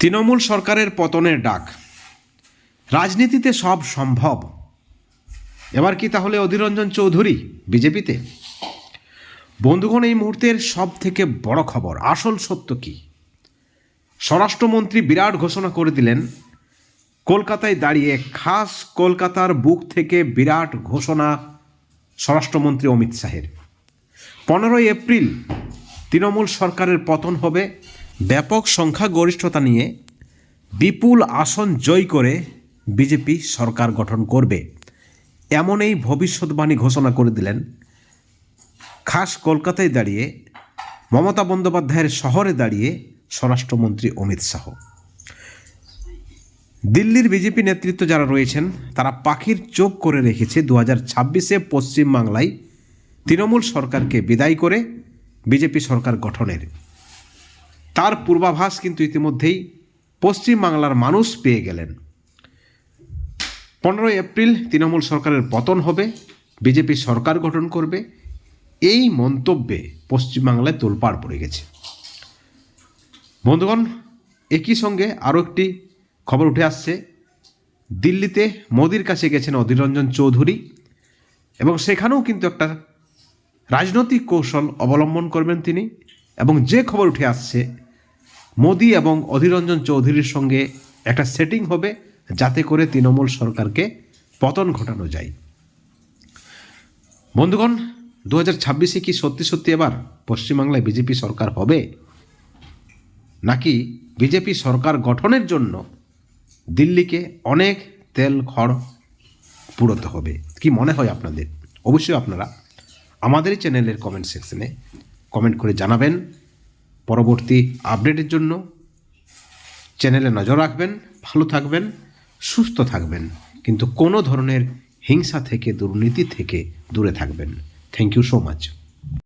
তৃণমূল সরকারের পতনের ডাক। রাজনীতিতে সব সম্ভব। এবার কি তাহলে অধীররঞ্জন চৌধুরী বিজেপিতে? বন্ধুগণ, এই মুহূর্তের সব থেকে বড় খবর, আসল সত্য কি? স্বরাষ্ট্রমন্ত্রী বিরাট ঘোষণা করে দিলেন, কলকাতায় দাঁড়িয়ে খাস কলকাতার বুক থেকে বিরাট ঘোষণা স্বরাষ্ট্রমন্ত্রী অমিত শাহের। পনেরোই এপ্রিল তৃণমূল সরকারের পতন হবে। ব্যাপক সংখ্যাগরিষ্ঠতা নিয়ে বিপুল আসন জয় করে বিজেপি সরকার গঠন করবে। এমন এই ভবিষ্যৎবাণী ঘোষণা করে দিলেন। খাস কলকাতায় দাঁড়িয়ে, মমতা বন্দ্যোপাধ্যায়ের শহরে দাঁড়িয়ে স্বরাষ্ট্রমন্ত্রী অমিত শাহ। দিল্লির বিজেপি নেতৃত্ব যারা রয়েছেন, তারা পাখির চোখ করে রেখেছে দু হাজার ছাব্বিশে পশ্চিমবাংলায় তৃণমূল সরকারকে বিদায় করে বিজেপি সরকার গঠনের। তার পূর্বাভাস কিন্তু ইতিমধ্যেই পশ্চিমবাংলার মানুষ পেয়ে গেলেন। পনেরোই এপ্রিল তৃণমূল সরকারের পতন হবে, বিজেপি সরকার গঠন করবে, এই মন্তব্যে পশ্চিমবাংলায় তোলপাড় পড়ে গেছে। বন্ধুগণ, একই সঙ্গে আরও একটি খবর উঠে আসছে। দিল্লিতে মোদির কাছে গেছেন অধীররঞ্জন চৌধুরী এবং সেখানেও কিন্তু একটা রাজনৈতিক কৌশল অবলম্বন করবেন তিনি। এবং যে খবর উঠে আসছে, মোদি এবং অধীররঞ্জন চৌধুরীর সঙ্গে একটা সেটিং হবে যাতে করে তৃণমূল সরকারকে পতন ঘটানো যায়। বন্ধুগণ দু হাজার ছাব্বিশে কি সত্যি সত্যি এবার পশ্চিমবাংলায় বিজেপি সরকার হবে? নাকি বিজেপি সরকার গঠনের জন্য দিল্লিকে অনেক তেল খড় পুরোতে হবে? কি মনে হয় আপনাদের? অবশ্যই আপনারা আমাদের চ্যানেলের কমেন্ট সেকশনে কমেন্ট করে জানাবেন। পরবর্তী আপডেটের জন্য চ্যানেলে নজর রাখবেন, ভালো থাকবেন, সুস্থ থাকবেন। কিন্তু কোনো ধরনের হিংসা থেকে, দুর্নীতি থেকে দূরে থাকবেন। Thank you so much